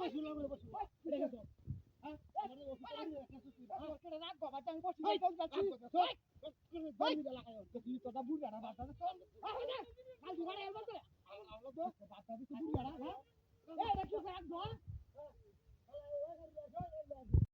বাচ্চা দিচ্ছে বুড়ি না হ্যাঁ এটা কি রাখবো